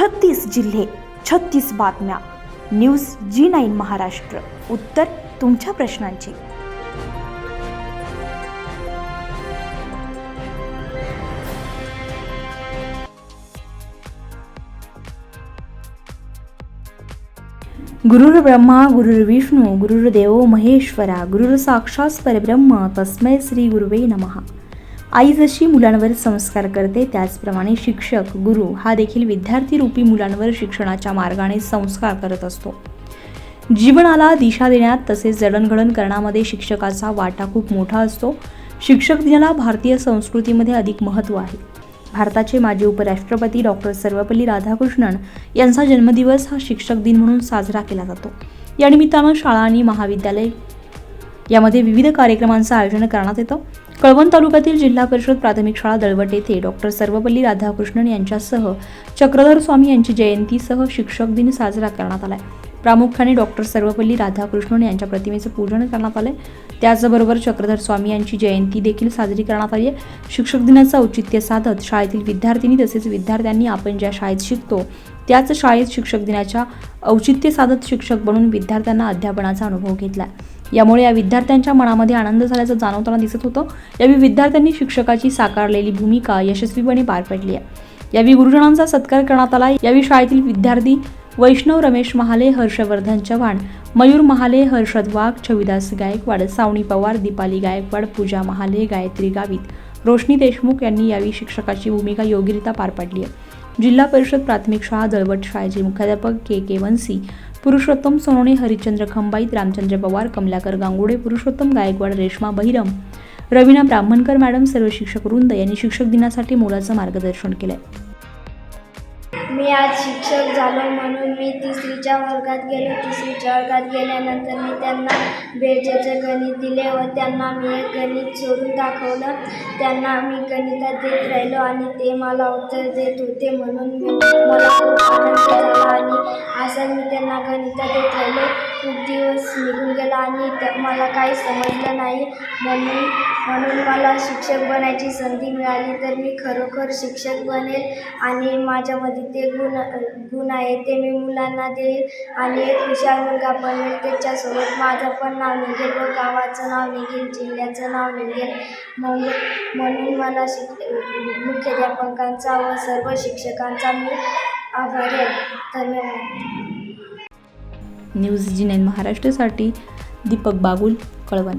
छत्तीस जिल्हे छत्तीस बातम्या. News G nine Maharashtra. उत्तर तुमच्या प्रश्नांची. गुरुर् ब्रह्मा गुरुर्विष्णू गुरुर्देव महेश्वरा गुरुर साक्षात परब्रह्म तस्मै श्री गुरुवे नमहा आई जशी मुलांवर संस्कार करते त्याचप्रमाणे शिक्षक गुरु हा देखील विद्यार्थी रूपी मुलांवर शिक्षणाच्या मार्गाने संस्कार करत असतो. जीवनाला दिशा देण्यात तसेच जडणघडण करण्यामध्ये शिक्षकाचा वाटा खूप मोठा असतो. शिक्षक दिनाला भारतीय संस्कृतीमध्ये अधिक महत्त्व आहे. भारताचे माजी उपराष्ट्रपती डॉक्टर सर्वपल्ली राधाकृष्णन यांचा जन्मदिवस हा शिक्षक दिन म्हणून साजरा केला जातो. या निमित्तानं शाळा आणि महाविद्यालय यामध्ये विविध कार्यक्रमांचं आयोजन करण्यात येतं. कळवण तालुक्यातील जिल्हा परिषद प्राथमिक शाळा दळवट येथे डॉक्टर सर्वपल्ली राधाकृष्णन यांच्यासह चक्रधर स्वामी यांची जयंतीसह शिक्षक दिन साजरा करण्यात आलाय. प्रामुख्याने डॉक्टर सर्वपल्ली राधाकृष्णन यांच्या प्रतिमेचं पूजन करण्यात आलंय. त्याचबरोबर चक्रधर स्वामी यांची जयंती देखील साजरी करण्यात आली आहे. शिक्षक दिनाचं औचित्य साधत शाळेतील विद्यार्थिनी तसेच विद्यार्थ्यांनी आपण ज्या शाळेत शिकतो त्याच शाळेत शिक्षक दिनाच्या औचित्य साधत शिक्षक बनून विद्यार्थ्यांना अध्यापनाचा अनुभव घेतला यामुळे या विद्यार्थ्यांच्या मनामध्ये आनंद झाल्याचं जाणवताना दिसत होतं. यावेळी विद्यार्थ्यांनी शिक्षकाची साकारलेली भूमिका यशस्वीपणे पार पडली आहे. यावेळी गुरुजनांचा सत्कार करण्यात आला यावेळी शाळेतील विद्यार्थी वैष्णव रमेश महाले हर्षवर्धन चव्हाण मयूर महाले हर्षद वाघ छविदास गायकवाड सावणी पवार दीपाली गायकवाड पूजा महाले गायत्री गावित रोशनी देशमुख यांनी यावेळी शिक्षकाची भूमिका योग्यरित्या पार पाडली आहे. जिल्हा परिषद प्राथमिक शाळा दळवट शाळेचे मुख्याध्यापक K K Vansi Purushottam Sonone Harishchandra Khambait Ramchandra Pawar Kamlakar Gangude Purushottam Gaikwad Reshma Bahiram Raveena Brahmankar madam सर्व शिक्षक वृंद यांनी शिक्षक दिनासाठी मोलाचं मार्गदर्शन केलंय. मी आज शिक्षक झालो म्हणून मी तिसरीच्या वर्गात गेलो. तिसरीच्या वर्गात गेल्यानंतर मी त्यांना बेरजेचं गणित दिले व त्यांना मी एक गणित सोडून दाखवलं. त्यांना मी गणितात देत राहिलो आणि ते मला उत्तर देत होते म्हणून मी मला खूप आनंद आणि त्या मला काही समजलं नाही. म्हणून म्हणून मला शिक्षक बनायची संधी मिळाली तर मी खरोखर शिक्षक बनेल आणि माझ्यामध्ये ते गुण गुण आहे ते मी मुलांना देईल आणि एक हुशार मुलगा बनेल त्याच्यासोबत माझं पण नाव निघेल व गावाचं नाव निघेल जिल्ह्याचं नाव निघेल. मग म्हणून मला शिक मुख्याध्यापकांचा व सर्व शिक्षकांचा मी आभारी आहे. धन्यवाद. न्यूज जी नाईन महाराष्ट्रासाठी दीपक बागुल कळवण.